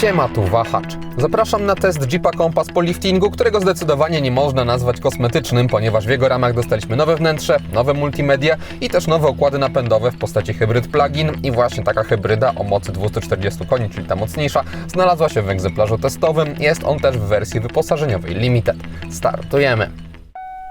Siema, tu Wahacz. Zapraszam na test Jeepa Compass po liftingu, którego zdecydowanie nie można nazwać kosmetycznym, ponieważ w jego ramach dostaliśmy nowe wnętrze, nowe multimedia i też nowe układy napędowe w postaci hybryd plug-in i właśnie taka hybryda o mocy 240 koni, czyli ta mocniejsza, znalazła się w egzemplarzu testowym. Jest on też w wersji wyposażeniowej Limited. Startujemy!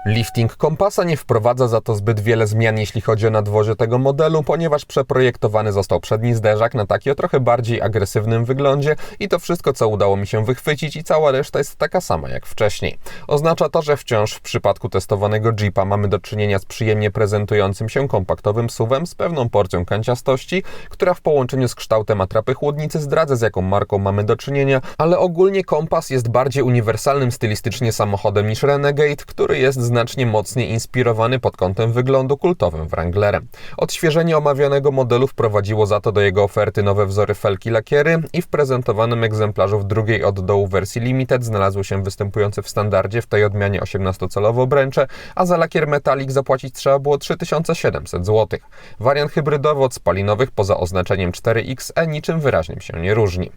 Lifting kompasa nie wprowadza za to zbyt wiele zmian, jeśli chodzi o nadwozie tego modelu, ponieważ przeprojektowany został przedni zderzak na taki o trochę bardziej agresywnym wyglądzie i to wszystko, co udało mi się wychwycić i cała reszta jest taka sama jak wcześniej. Oznacza to, że wciąż w przypadku testowanego Jeepa mamy do czynienia z przyjemnie prezentującym się kompaktowym suwem z pewną porcją kanciastości, która w połączeniu z kształtem atrapy chłodnicy zdradza z jaką marką mamy do czynienia, ale ogólnie kompas jest bardziej uniwersalnym stylistycznie samochodem niż Renegade, który jest znacznie mocniej inspirowany pod kątem wyglądu kultowym Wranglerem. Odświeżenie omawianego modelu wprowadziło za to do jego oferty nowe wzory felki lakiery i w prezentowanym egzemplarzu w drugiej od dołu wersji Limited znalazły się występujące w standardzie w tej odmianie 18-calowe obręcze, a za lakier metalik zapłacić trzeba było 3700 zł. Wariant hybrydowy od spalinowych poza oznaczeniem 4XE niczym wyraźnym się nie różni.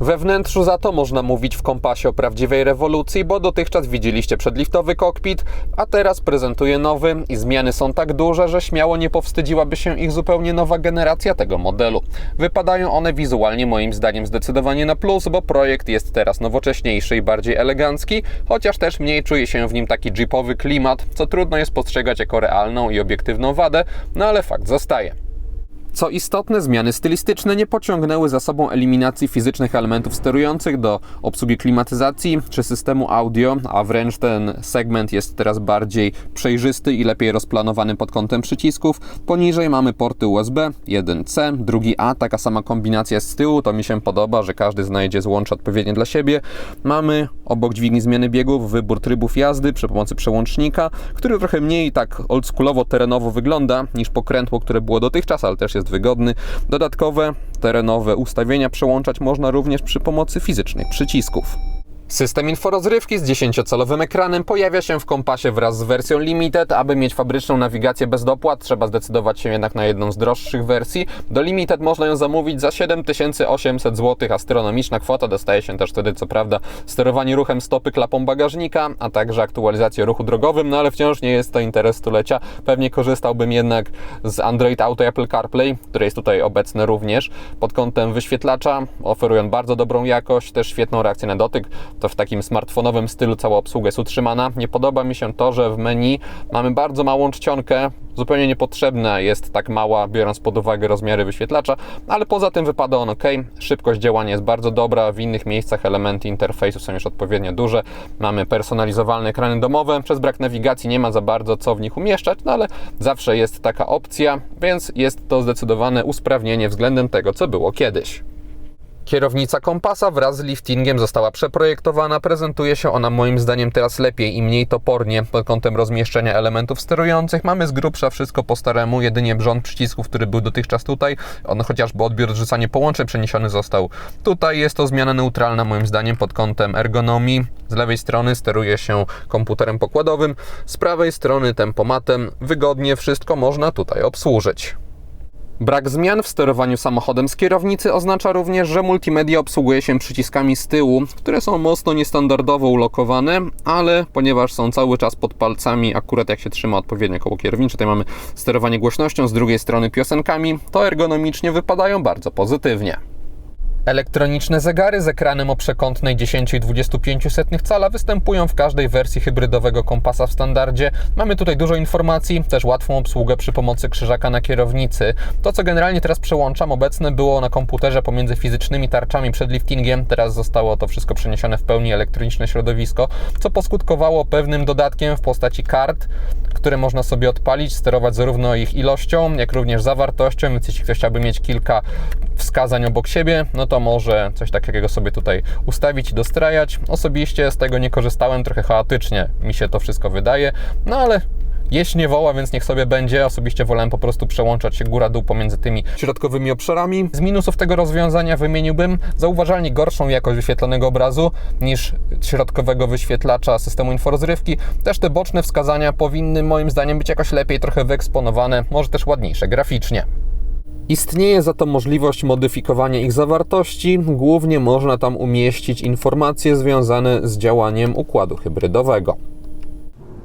We wnętrzu za to można mówić w kompasie o prawdziwej rewolucji, bo dotychczas widzieliście przedliftowy kokpit, a teraz prezentuje nowy i zmiany są tak duże, że śmiało nie powstydziłaby się ich zupełnie nowa generacja tego modelu. Wypadają one wizualnie moim zdaniem zdecydowanie na plus, bo projekt jest teraz nowocześniejszy i bardziej elegancki, chociaż też mniej czuje się w nim taki jeepowy klimat, co trudno jest postrzegać jako realną i obiektywną wadę, no ale fakt zostaje. Co istotne, zmiany stylistyczne nie pociągnęły za sobą eliminacji fizycznych elementów sterujących do obsługi klimatyzacji czy systemu audio, a wręcz ten segment jest teraz bardziej przejrzysty i lepiej rozplanowany pod kątem przycisków. Poniżej mamy porty USB, jeden C, drugi A, taka sama kombinacja z tyłu, to mi się podoba, że każdy znajdzie złącze odpowiednie dla siebie. Mamy obok dźwigni zmiany biegów wybór trybów jazdy przy pomocy przełącznika, który trochę mniej tak oldschoolowo, terenowo wygląda niż pokrętło, które było dotychczas, ale też jest wygodny. Dodatkowe terenowe ustawienia przełączać można również przy pomocy fizycznych przycisków. System inforozrywki z 10-calowym ekranem pojawia się w kompasie wraz z wersją Limited. Aby mieć fabryczną nawigację bez dopłat, trzeba zdecydować się jednak na jedną z droższych wersji. Do Limited można ją zamówić za 7800 zł. Astronomiczna kwota dostaje się też wtedy, co prawda, sterowanie ruchem stopy klapą bagażnika, a także aktualizację ruchu drogowym, no ale wciąż nie jest to interes stulecia. Pewnie korzystałbym jednak z Android Auto i Apple CarPlay, które jest tutaj obecne również. Pod kątem wyświetlacza oferują bardzo dobrą jakość, też świetną reakcję na dotyk to w takim smartfonowym stylu cała obsługa jest utrzymana. Nie podoba mi się to, że w menu mamy bardzo małą czcionkę, zupełnie niepotrzebna jest tak mała, biorąc pod uwagę rozmiary wyświetlacza, ale poza tym wypada on ok. Szybkość działania jest bardzo dobra, w innych miejscach elementy interfejsu są już odpowiednio duże. Mamy personalizowalne ekrany domowe, przez brak nawigacji nie ma za bardzo co w nich umieszczać, no ale zawsze jest taka opcja, więc jest to zdecydowane usprawnienie względem tego, co było kiedyś. Kierownica kompasa wraz z liftingiem została przeprojektowana. Prezentuje się ona moim zdaniem teraz lepiej i mniej topornie pod kątem rozmieszczenia elementów sterujących. Mamy z grubsza wszystko po staremu, jedynie brząd przycisków, który był dotychczas tutaj. On chociażby odbiór odrzucanie połączeń przeniesiony został tutaj. Jest to zmiana neutralna moim zdaniem pod kątem ergonomii. Z lewej strony steruje się komputerem pokładowym, z prawej strony tempomatem. Wygodnie wszystko można tutaj obsłużyć. Brak zmian w sterowaniu samochodem z kierownicy oznacza również, że multimedia obsługuje się przyciskami z tyłu, które są mocno niestandardowo ulokowane, ale ponieważ są cały czas pod palcami, akurat jak się trzyma odpowiednio koło kierownicze, tutaj mamy sterowanie głośnością, z drugiej strony piosenkami, to ergonomicznie wypadają bardzo pozytywnie. Elektroniczne zegary z ekranem o przekątnej 10,25 cala występują w każdej wersji hybrydowego kompasa w standardzie. Mamy tutaj dużo informacji, też łatwą obsługę przy pomocy krzyżaka na kierownicy. To, co generalnie teraz przełączam, obecne było na komputerze pomiędzy fizycznymi tarczami przed liftingiem. Teraz zostało to wszystko przeniesione w pełni elektroniczne środowisko, co poskutkowało pewnym dodatkiem w postaci kart, które można sobie odpalić, sterować zarówno ich ilością, jak również zawartością. Więc jeśli ktoś chciałby mieć kilka wskazań obok siebie, no to może coś takiego sobie tutaj ustawić i dostrajać. Osobiście z tego nie korzystałem, trochę chaotycznie mi się to wszystko wydaje, no ale Jeść nie woła, więc niech sobie będzie. Osobiście wolałem po prostu przełączać się góra-dół pomiędzy tymi środkowymi obszarami. Z minusów tego rozwiązania wymieniłbym zauważalnie gorszą jakość wyświetlonego obrazu niż środkowego wyświetlacza systemu inforozrywki. Też te boczne wskazania powinny moim zdaniem być jakoś lepiej trochę wyeksponowane, może też ładniejsze graficznie. Istnieje za to możliwość modyfikowania ich zawartości. Głównie można tam umieścić informacje związane z działaniem układu hybrydowego.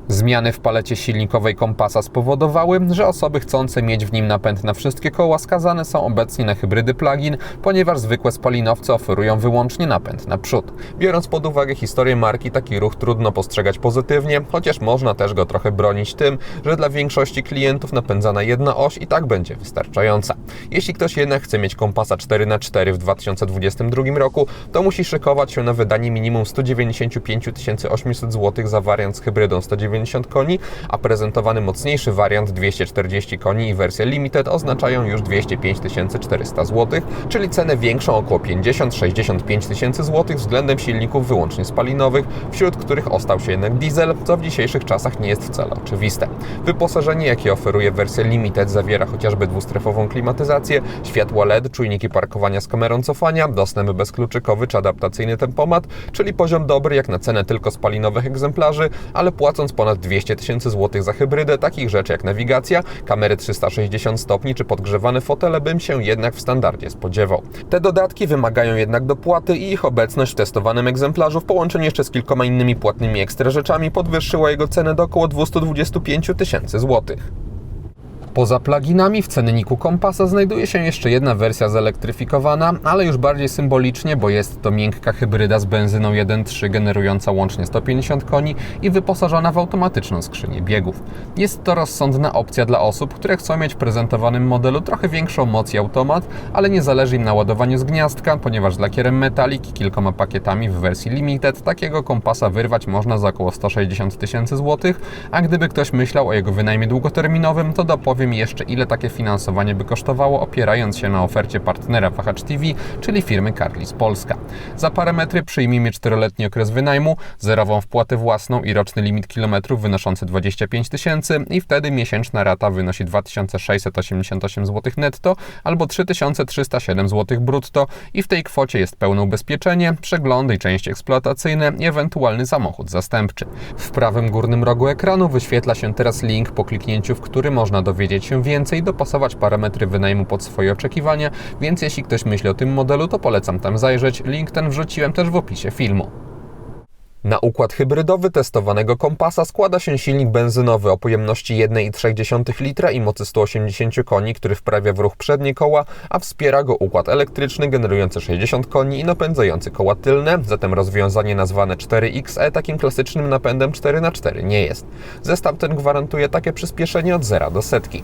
Zmiany w palecie silnikowej kompasa spowodowały, że osoby chcące mieć w nim napęd na wszystkie koła skazane są obecnie na hybrydy plug-in, ponieważ zwykłe spalinowce oferują wyłącznie napęd na przód. Biorąc pod uwagę historię marki, taki ruch trudno postrzegać pozytywnie, chociaż można też go trochę bronić tym, że dla większości klientów napędzana jedna oś i tak będzie wystarczająca. Jeśli ktoś jednak chce mieć kompasa 4x4 w 2022 roku, to musi szykować się na wydanie minimum 195 800 zł za wariant z hybrydą 190 190 koni, a prezentowany mocniejszy wariant 240 koni i wersja Limited oznaczają już 205 400 zł, czyli cenę większą około 50-65 tysięcy złotych względem silników wyłącznie spalinowych, wśród których ostał się jednak diesel, co w dzisiejszych czasach nie jest wcale oczywiste. Wyposażenie, jakie oferuje wersja Limited zawiera chociażby dwustrefową klimatyzację, światła LED, czujniki parkowania z kamerą cofania, dostęp bezkluczykowy czy adaptacyjny tempomat, czyli poziom dobry jak na cenę tylko spalinowych egzemplarzy, ale płacąc ponad 200 tysięcy złotych za hybrydę, takich rzeczy jak nawigacja, kamery 360 stopni czy podgrzewane fotele bym się jednak w standardzie spodziewał. Te dodatki wymagają jednak dopłaty i ich obecność w testowanym egzemplarzu w połączeniu jeszcze z kilkoma innymi płatnymi ekstra rzeczami podwyższyła jego cenę do około 225 tysięcy złotych. Poza pluginami w cenniku kompasa znajduje się jeszcze jedna wersja zelektryfikowana, ale już bardziej symbolicznie, bo jest to miękka hybryda z benzyną 1.3 generująca łącznie 150 koni i wyposażona w automatyczną skrzynię biegów. Jest to rozsądna opcja dla osób, które chcą mieć w prezentowanym modelu trochę większą moc i automat, ale nie zależy im na ładowaniu z gniazdka, ponieważ z lakierem Metallic i kilkoma pakietami w wersji Limited takiego kompasa wyrwać można za około 160 tysięcy złotych, a gdyby ktoś myślał o jego wynajmie długoterminowym, to dopowiem powiem jeszcze, ile takie finansowanie by kosztowało, opierając się na ofercie partnera Wahacz TV, czyli firmy Carlis Polska. Za parametry przyjmijmy 4-letni okres wynajmu, zerową wpłatę własną i roczny limit kilometrów wynoszący 25 tysięcy i wtedy miesięczna rata wynosi 2688 zł netto albo 3307 zł brutto i w tej kwocie jest pełne ubezpieczenie, przeglądy i części eksploatacyjne i ewentualny samochód zastępczy. W prawym górnym rogu ekranu wyświetla się teraz link, po kliknięciu w który można dowiedzieć dowiedzieć się więcej, dopasować parametry wynajmu pod swoje oczekiwania, więc jeśli ktoś myśli o tym modelu, to polecam tam zajrzeć. Link ten wrzuciłem też w opisie filmu. Na układ hybrydowy testowanego kompasa składa się silnik benzynowy o pojemności 1,3 litra i mocy 180 koni, który wprawia w ruch przednie koła, a wspiera go układ elektryczny generujący 60 koni i napędzający koła tylne, zatem rozwiązanie nazwane 4XE takim klasycznym napędem 4x4 nie jest. Zestaw ten gwarantuje takie przyspieszenie od 0 do setki.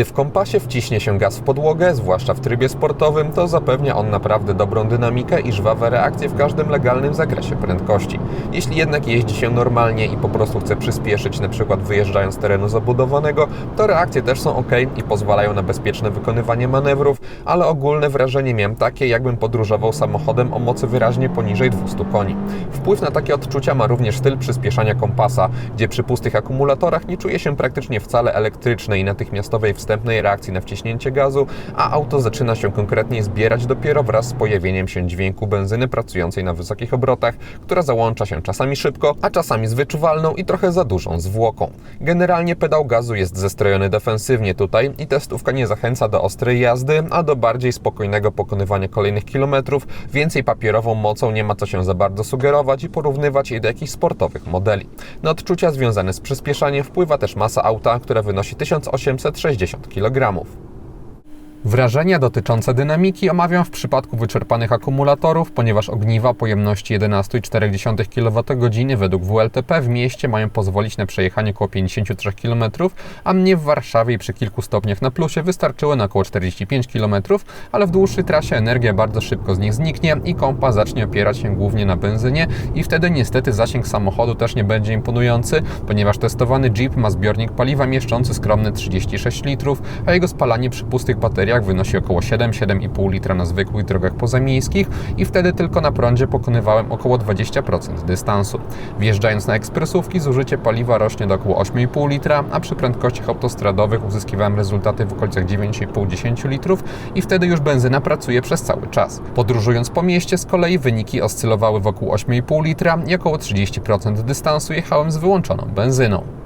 Gdy w kompasie wciśnie się gaz w podłogę, zwłaszcza w trybie sportowym, to zapewnia on naprawdę dobrą dynamikę i żwawe reakcje w każdym legalnym zakresie prędkości. Jeśli jednak jeździ się normalnie i po prostu chce przyspieszyć, np. wyjeżdżając z terenu zabudowanego, to reakcje też są ok i pozwalają na bezpieczne wykonywanie manewrów, ale ogólne wrażenie miałem takie, jakbym podróżował samochodem o mocy wyraźnie poniżej 200 koni. Wpływ na takie odczucia ma również styl przyspieszania kompasa, gdzie przy pustych akumulatorach nie czuje się praktycznie wcale elektrycznej natychmiastowej wstępnej reakcji na wciśnięcie gazu, a auto zaczyna się konkretnie zbierać dopiero wraz z pojawieniem się dźwięku benzyny pracującej na wysokich obrotach, która załącza się czasami szybko, a czasami z wyczuwalną i trochę za dużą zwłoką. Generalnie pedał gazu jest zestrojony defensywnie tutaj i testówka nie zachęca do ostrej jazdy, a do bardziej spokojnego pokonywania kolejnych kilometrów. Więcej papierową mocą nie ma co się za bardzo sugerować i porównywać jej do jakichś sportowych modeli. Na odczucia związane z przyspieszaniem wpływa też masa auta, która wynosi 1860 50 kg. Wrażenia dotyczące dynamiki omawiam w przypadku wyczerpanych akumulatorów, ponieważ ogniwa pojemności 11,4 kWh według WLTP w mieście mają pozwolić na przejechanie około 53 km, a mnie w Warszawie przy kilku stopniach na plusie wystarczyło na około 45 km, ale w dłuższej trasie energia bardzo szybko z nich zniknie i kompa zacznie opierać się głównie na benzynie i wtedy niestety zasięg samochodu też nie będzie imponujący, ponieważ testowany Jeep ma zbiornik paliwa mieszczący skromne 36 litrów, a jego spalanie przy pustych bateriach bateriach wynosi około 7-7,5 litra na zwykłych drogach pozamiejskich i wtedy tylko na prądzie pokonywałem około 20% dystansu. Wjeżdżając na ekspresówki zużycie paliwa rośnie do około 8,5 litra, a przy prędkościach autostradowych uzyskiwałem rezultaty w okolicach 9,5-10 litrów i wtedy już benzyna pracuje przez cały czas. Podróżując po mieście z kolei wyniki oscylowały wokół 8,5 litra i około 30% dystansu jechałem z wyłączoną benzyną.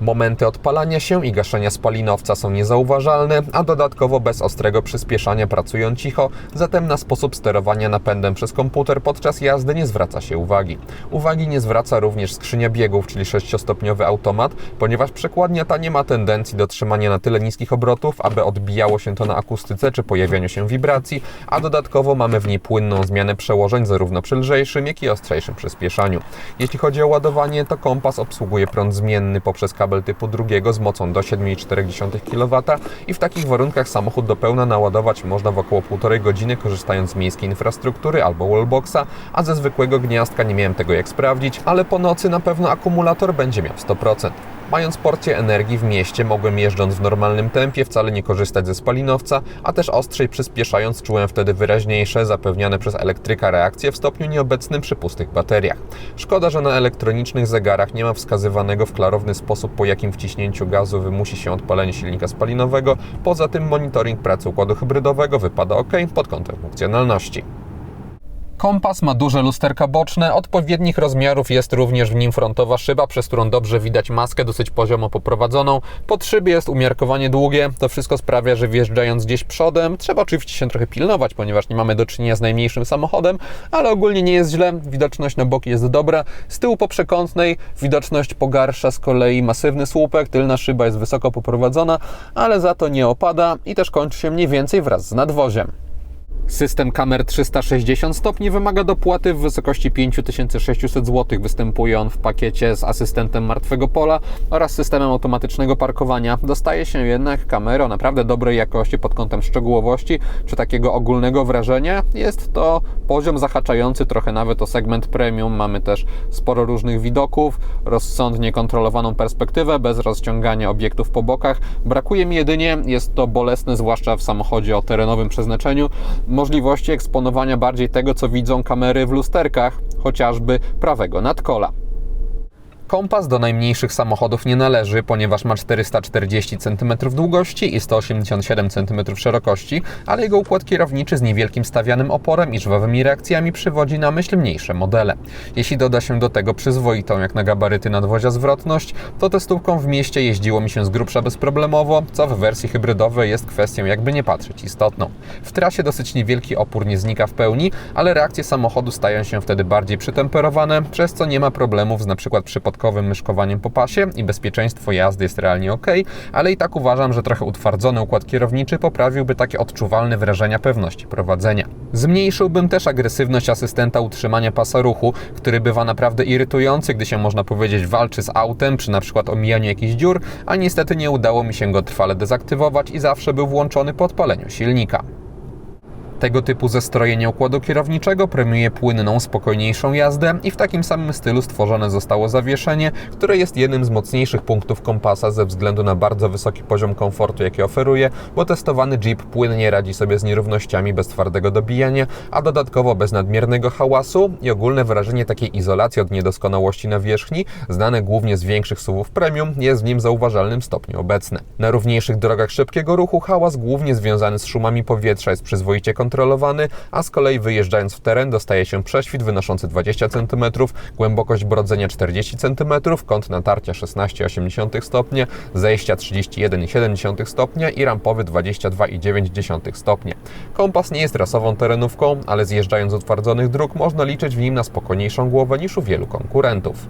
Momenty odpalania się i gaszenia spalinowca są niezauważalne, a dodatkowo bez ostrego przyspieszania pracują cicho, zatem na sposób sterowania napędem przez komputer podczas jazdy nie zwraca się uwagi. Uwagi nie zwraca również skrzynia biegów, czyli 6-stopniowy automat, ponieważ przekładnia ta nie ma tendencji do trzymania na tyle niskich obrotów, aby odbijało się to na akustyce czy pojawianiu się wibracji, a dodatkowo mamy w niej płynną zmianę przełożeń zarówno przy lżejszym, jak i ostrzejszym przyspieszaniu. Jeśli chodzi o ładowanie, to kompas obsługuje prąd zmienny poprzez kabel kabel typu drugiego z mocą do 7,4 kW i w takich warunkach samochód do pełna naładować można w około 1,5 godziny korzystając z miejskiej infrastruktury albo wallboxa, a ze zwykłego gniazdka nie miałem tego jak sprawdzić, ale po nocy na pewno akumulator będzie miał 100%. Mając porcję energii w mieście, mogłem jeżdżąc w normalnym tempie wcale nie korzystać ze spalinowca, a też ostrzej przyspieszając czułem wtedy wyraźniejsze, zapewniane przez elektryka reakcje w stopniu nieobecnym przy pustych bateriach. Szkoda, że na elektronicznych zegarach nie ma wskazywanego w klarowny sposób, po jakim wciśnięciu gazu wymusi się odpalenie silnika spalinowego. Poza tym monitoring pracy układu hybrydowego wypada ok pod kątem funkcjonalności. Kompas ma duże lusterka boczne, odpowiednich rozmiarów jest również w nim frontowa szyba, przez którą dobrze widać maskę dosyć poziomo poprowadzoną. Pod szyby jest umiarkowanie długie, to wszystko sprawia, że wjeżdżając gdzieś przodem, trzeba oczywiście się trochę pilnować, ponieważ nie mamy do czynienia z najmniejszym samochodem, ale ogólnie nie jest źle, widoczność na boki jest dobra. Z tyłu po przekątnej widoczność pogarsza z kolei masywny słupek, tylna szyba jest wysoko poprowadzona, ale za to nie opada i też kończy się mniej więcej wraz z nadwoziem. System kamer 360 stopni wymaga dopłaty w wysokości 5600 zł. Występuje on w pakiecie z asystentem martwego pola oraz systemem automatycznego parkowania. Dostaje się jednak kamerę o naprawdę dobrej jakości pod kątem szczegółowości czy takiego ogólnego wrażenia. Jest to poziom zahaczający trochę nawet o segment premium. Mamy też sporo różnych widoków, rozsądnie kontrolowaną perspektywę bez rozciągania obiektów po bokach. Brakuje mi jedynie, jest to bolesne zwłaszcza w samochodzie o terenowym przeznaczeniu, możliwości eksponowania bardziej tego, co widzą kamery w lusterkach, chociażby prawego nadkola. Kompas do najmniejszych samochodów nie należy, ponieważ ma 440 cm długości i 187 cm szerokości, ale jego układ kierowniczy z niewielkim stawianym oporem i żwawymi reakcjami przywodzi na myśl mniejsze modele. Jeśli doda się do tego przyzwoitą jak na gabaryty nadwozia zwrotność, to testówką w mieście jeździło mi się z grubsza bezproblemowo, co w wersji hybrydowej jest kwestią jakby nie patrzeć istotną. W trasie dosyć niewielki opór nie znika w pełni, ale reakcje samochodu stają się wtedy bardziej przytemperowane, przez co nie ma problemów z np. przypadkowym myszkowaniem po pasie i bezpieczeństwo jazdy jest realnie ok, ale i tak uważam, że trochę utwardzony układ kierowniczy poprawiłby takie odczuwalne wrażenia pewności prowadzenia. Zmniejszyłbym też agresywność asystenta utrzymania pasa ruchu, który bywa naprawdę irytujący, gdy się można powiedzieć walczy z autem przy na przykład omijaniu jakichś dziur, a niestety nie udało mi się go trwale dezaktywować i zawsze był włączony po odpaleniu silnika. Tego typu zestrojenie układu kierowniczego premiuje płynną, spokojniejszą jazdę i w takim samym stylu stworzone zostało zawieszenie, które jest jednym z mocniejszych punktów kompasa ze względu na bardzo wysoki poziom komfortu, jaki oferuje, bo testowany Jeep płynnie radzi sobie z nierównościami bez twardego dobijania, a dodatkowo bez nadmiernego hałasu i ogólne wrażenie takiej izolacji od niedoskonałości na wierzchni, znane głównie z większych SUVów premium, jest w nim zauważalnym stopniu obecne. Na równiejszych drogach szybkiego ruchu hałas głównie związany z szumami powietrza jest przyzwoicie kontrolowany, a z kolei wyjeżdżając w teren dostaje się prześwit wynoszący 20 cm, głębokość brodzenia 40 cm, kąt natarcia 16,8 stopnia, zejścia 31,7 stopnia i rampowy 22,9 stopnia. Kompas nie jest rasową terenówką, ale zjeżdżając z utwardzonych dróg można liczyć w nim na spokojniejszą głowę niż u wielu konkurentów.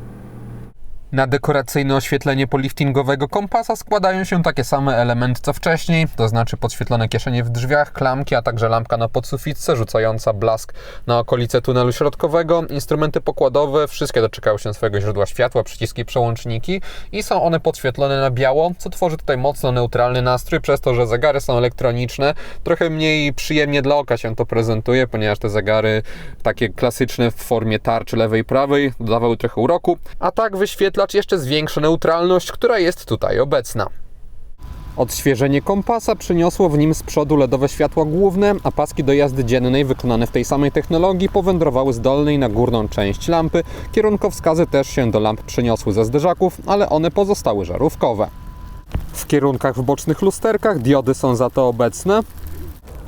Na dekoracyjne oświetlenie poliftingowego kompasa składają się takie same elementy co wcześniej, to znaczy podświetlone kieszenie w drzwiach, klamki, a także lampka na podsufitce rzucająca blask na okolice tunelu środkowego, instrumenty pokładowe, wszystkie doczekały się swojego źródła światła, przyciski, przełączniki i są one podświetlone na biało, co tworzy tutaj mocno neutralny nastrój, przez to, że zegary są elektroniczne, trochę mniej przyjemnie dla oka się to prezentuje, ponieważ te zegary takie klasyczne w formie tarczy lewej i prawej dodawały trochę uroku, a tak wyświetla wyświetlacz jeszcze zwiększa neutralność, która jest tutaj obecna. Odświeżenie kompasa przyniosło w nim z przodu LEDowe światła główne, a paski do jazdy dziennej wykonane w tej samej technologii powędrowały z dolnej na górną część lampy. Kierunkowskazy też się do lamp przyniosły ze zderzaków, ale one pozostały żarówkowe. W kierunkach w bocznych lusterkach diody są za to obecne,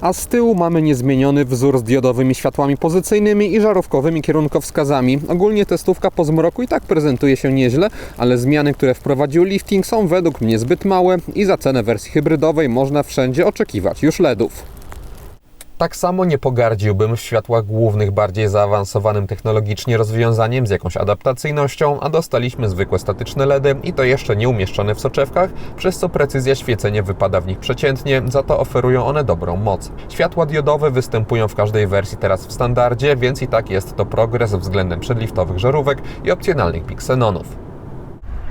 a z tyłu mamy niezmieniony wzór z diodowymi światłami pozycyjnymi i żarówkowymi kierunkowskazami. Ogólnie testówka po zmroku i tak prezentuje się nieźle, ale zmiany, które wprowadził lifting są według mnie zbyt małe i za cenę wersji hybrydowej można wszędzie oczekiwać już LEDów. Tak samo nie pogardziłbym w światłach głównych bardziej zaawansowanym technologicznie rozwiązaniem z jakąś adaptacyjnością, a dostaliśmy zwykłe statyczne LEDy i to jeszcze nie umieszczone w soczewkach, przez co precyzja świecenia wypada w nich przeciętnie, za to oferują one dobrą moc. Światła diodowe występują w każdej wersji teraz w standardzie, więc i tak jest to progres względem przedliftowych żarówek i opcjonalnych piksenonów.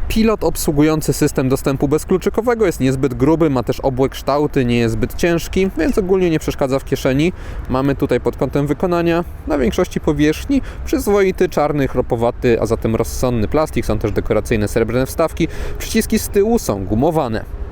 Pilot obsługujący system dostępu bezkluczykowego jest niezbyt gruby, ma też obłe kształty, nie jest zbyt ciężki, więc ogólnie nie przeszkadza w kieszeni. Mamy tutaj pod kątem wykonania na większości powierzchni przyzwoity, czarny, chropowaty, a zatem rozsądny plastik, są też dekoracyjne srebrne wstawki. Przyciski z tyłu są gumowane.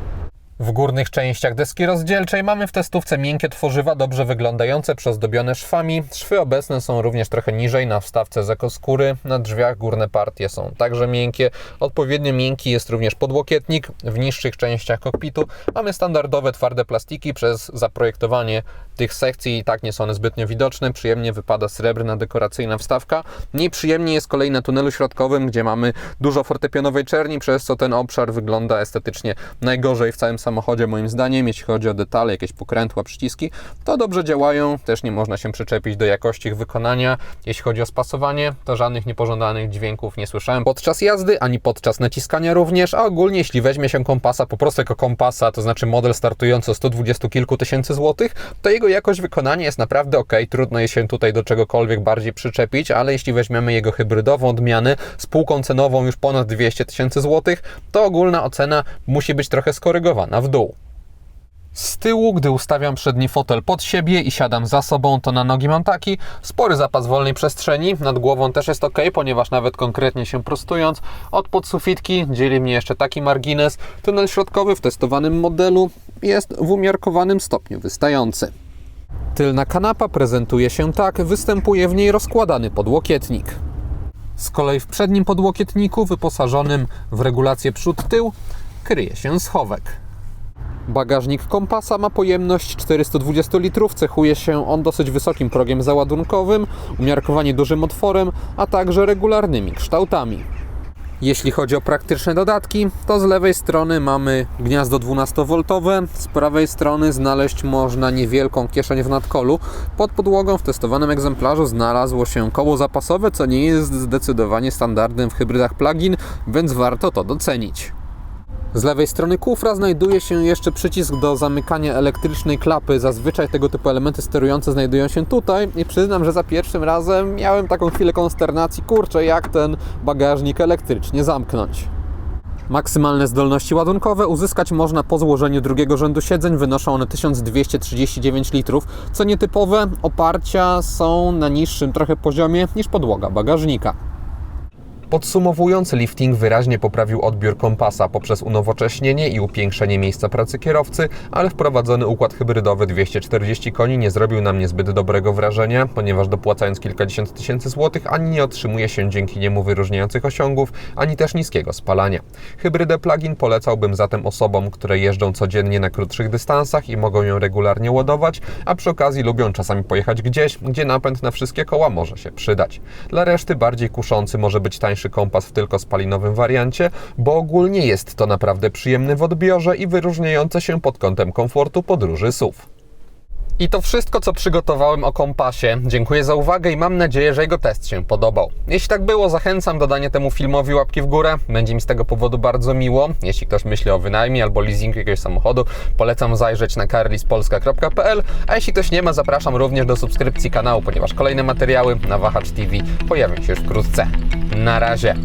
W górnych częściach deski rozdzielczej mamy w testówce miękkie tworzywa, dobrze wyglądające, przyozdobione szwami. Szwy obecne są również trochę niżej na wstawce z ekoskóry. Na drzwiach górne partie są także miękkie. Odpowiednio miękki jest również podłokietnik. W niższych częściach kokpitu mamy standardowe twarde plastiki. Przez zaprojektowanie tych sekcji i tak nie są one zbytnio widoczne. Przyjemnie wypada srebrna dekoracyjna wstawka. Mniej przyjemnie jest kolej na tunelu środkowym, gdzie mamy dużo fortepianowej czerni, przez co ten obszar wygląda estetycznie najgorzej w całym samochodzie moim zdaniem, jeśli chodzi o detale, jakieś pokrętła, przyciski, to dobrze działają, też nie można się przyczepić do jakości ich wykonania. Jeśli chodzi o spasowanie, to żadnych niepożądanych dźwięków nie słyszałem podczas jazdy, ani podczas naciskania również, a ogólnie jeśli weźmie się kompasa po prostu jako kompasa, to znaczy model startujący o 120 kilku tysięcy złotych, to jego jakość wykonania jest naprawdę ok, trudno jest się tutaj do czegokolwiek bardziej przyczepić, ale jeśli weźmiemy jego hybrydową odmianę z półką cenową już ponad 200 tysięcy złotych, to ogólna ocena musi być trochę skorygowana w dół. Z tyłu, gdy ustawiam przedni fotel pod siebie i siadam za sobą, to na nogi mam taki spory zapas wolnej przestrzeni. Nad głową też jest ok, ponieważ nawet konkretnie się prostując, od podsufitki dzieli mnie jeszcze taki margines. Tunel środkowy w testowanym modelu jest w umiarkowanym stopniu wystający. Tylna kanapa prezentuje się tak, występuje w niej rozkładany podłokietnik. Z kolei w przednim podłokietniku, wyposażonym w regulację przód-tył, kryje się schowek. Bagażnik kompasa ma pojemność 420 litrów, cechuje się on dosyć wysokim progiem załadunkowym, umiarkowanie dużym otworem, a także regularnymi kształtami. Jeśli chodzi o praktyczne dodatki, to z lewej strony mamy gniazdo 12V, z prawej strony znaleźć można niewielką kieszeń w nadkolu. Pod podłogą w testowanym egzemplarzu znalazło się koło zapasowe, co nie jest zdecydowanie standardem w hybrydach plug-in, więc warto to docenić. Z lewej strony kufra znajduje się jeszcze przycisk do zamykania elektrycznej klapy. Zazwyczaj tego typu elementy sterujące znajdują się tutaj i przyznam, że za pierwszym razem miałem taką chwilę konsternacji, kurczę, jak ten bagażnik elektrycznie zamknąć. Maksymalne zdolności ładunkowe uzyskać można po złożeniu drugiego rzędu siedzeń. Wynoszą one 1239 litrów. Co nietypowe, oparcia są na niższym trochę poziomie niż podłoga bagażnika. Podsumowując, lifting wyraźnie poprawił odbiór kompasa poprzez unowocześnienie i upiększenie miejsca pracy kierowcy, ale wprowadzony układ hybrydowy 240 koni nie zrobił na mnie zbyt dobrego wrażenia, ponieważ dopłacając kilkadziesiąt tysięcy złotych ani nie otrzymuje się dzięki niemu wyróżniających osiągów, ani też niskiego spalania. Hybrydę plug-in polecałbym zatem osobom, które jeżdżą codziennie na krótszych dystansach i mogą ją regularnie ładować, a przy okazji lubią czasami pojechać gdzieś, gdzie napęd na wszystkie koła może się przydać. Dla reszty bardziej kuszący może być tańszy kompas w tylko spalinowym wariancie, bo ogólnie jest to naprawdę przyjemny w odbiorze i wyróżniające się pod kątem komfortu podróży SUV. I to wszystko, co przygotowałem o kompasie. Dziękuję za uwagę i mam nadzieję, że jego test się podobał. Jeśli tak było, zachęcam do dania temu filmowi łapki w górę. Będzie mi z tego powodu bardzo miło. Jeśli ktoś myśli o wynajmie albo leasingu jakiegoś samochodu, polecam zajrzeć na carlispolska.pl, a jeśli ktoś nie ma, zapraszam również do subskrypcji kanału, ponieważ kolejne materiały na Wahacz TV pojawią się już wkrótce. Na razie.